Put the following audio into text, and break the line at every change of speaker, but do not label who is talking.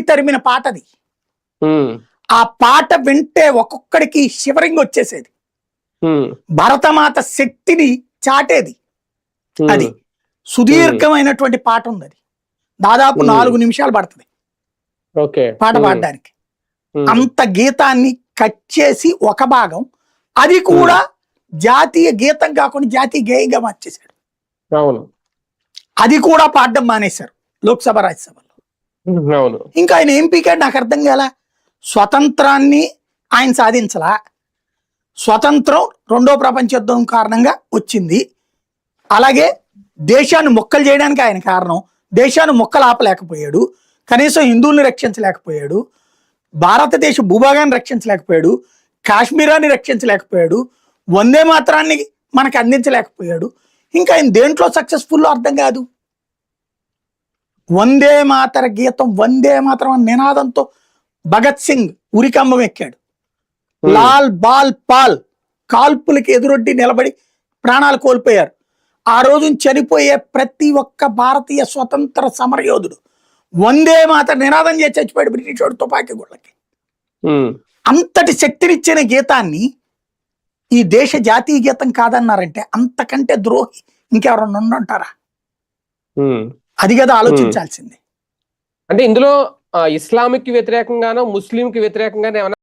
తరిమిన పాటది.
ఉమ్,
ఆ పాట వింటే ఒక్కొక్కడికి శివరింగ్ వచ్చేసేది. భరతమాత శక్తిని చాటేది. అది సుదీర్ఘమైనటువంటి పాట ఉంది అది దాదాపు. నాలుగు నిమిషాలు పడుతుంది. పాట పాడడానికి. అంత గీతాన్ని కట్ చేసి ఒక భాగం అది కూడా జాతీయ గీతం కాకుండా జాతీయ గేయంగా మార్చేశాడు.
అవును.
అది కూడా పాడడం మానేశారు. లోక్సభ
అవును
ఇంకా ఆయన ఏం పీకాడు నాకు అర్థం కాల? స్వతంత్రాన్ని ఆయన సాధించలా? స్వతంత్రం రెండో ప్రపంచ యుద్ధం కారణంగా వచ్చింది. అలాగే దేశాన్ని మొక్కలు చేయడానికి ఆయన కారణం. దేశాన్ని మొక్కలు ఆపలేకపోయాడు. కనీసం హిందువుల్ని రక్షించలేకపోయాడు. భారతదేశ భూభాగాన్ని రక్షించలేకపోయాడు. కాశ్మీరాన్ని రక్షించలేకపోయాడు. వందే మాత్రాన్ని మనకు అందించలేకపోయాడు. ఇంకా ఆయన దేంట్లో సక్సెస్ఫుల్ అర్థం కాదు? వందే మాతర గీతం వందే మాతరం అనే నినాదంతో భగత్ సింగ్ ఉరికంబం ఎక్కాడు. లాల్ బాల్ పాల్ కాల్పులకి ఎదురొడ్డి నిలబడి ప్రాణాలు కోల్పోయారు. ఆ రోజు చనిపోయే ప్రతి ఒక్క భారతీయ స్వతంత్ర సమరయోధుడు వందే మాత నినాదం చేసి చచ్చిపోయాడు బ్రిటిష్ వాడు తుపాకీ గుళ్ళకి. అంతటి శక్తినిచ్చిన గీతాన్ని ఈ దేశ జాతీయ గీతం కాదన్నారంటే అంతకంటే ద్రోహి ఇంకెవరన్నా ఉండంటారా. అది కదా ఆలోచించాల్సింది.
అంటే ఇందులో ఇస్లామిక్ వ్యతిరేకంగానో ముస్లింకి వ్యతిరేకంగానో ఏమైనా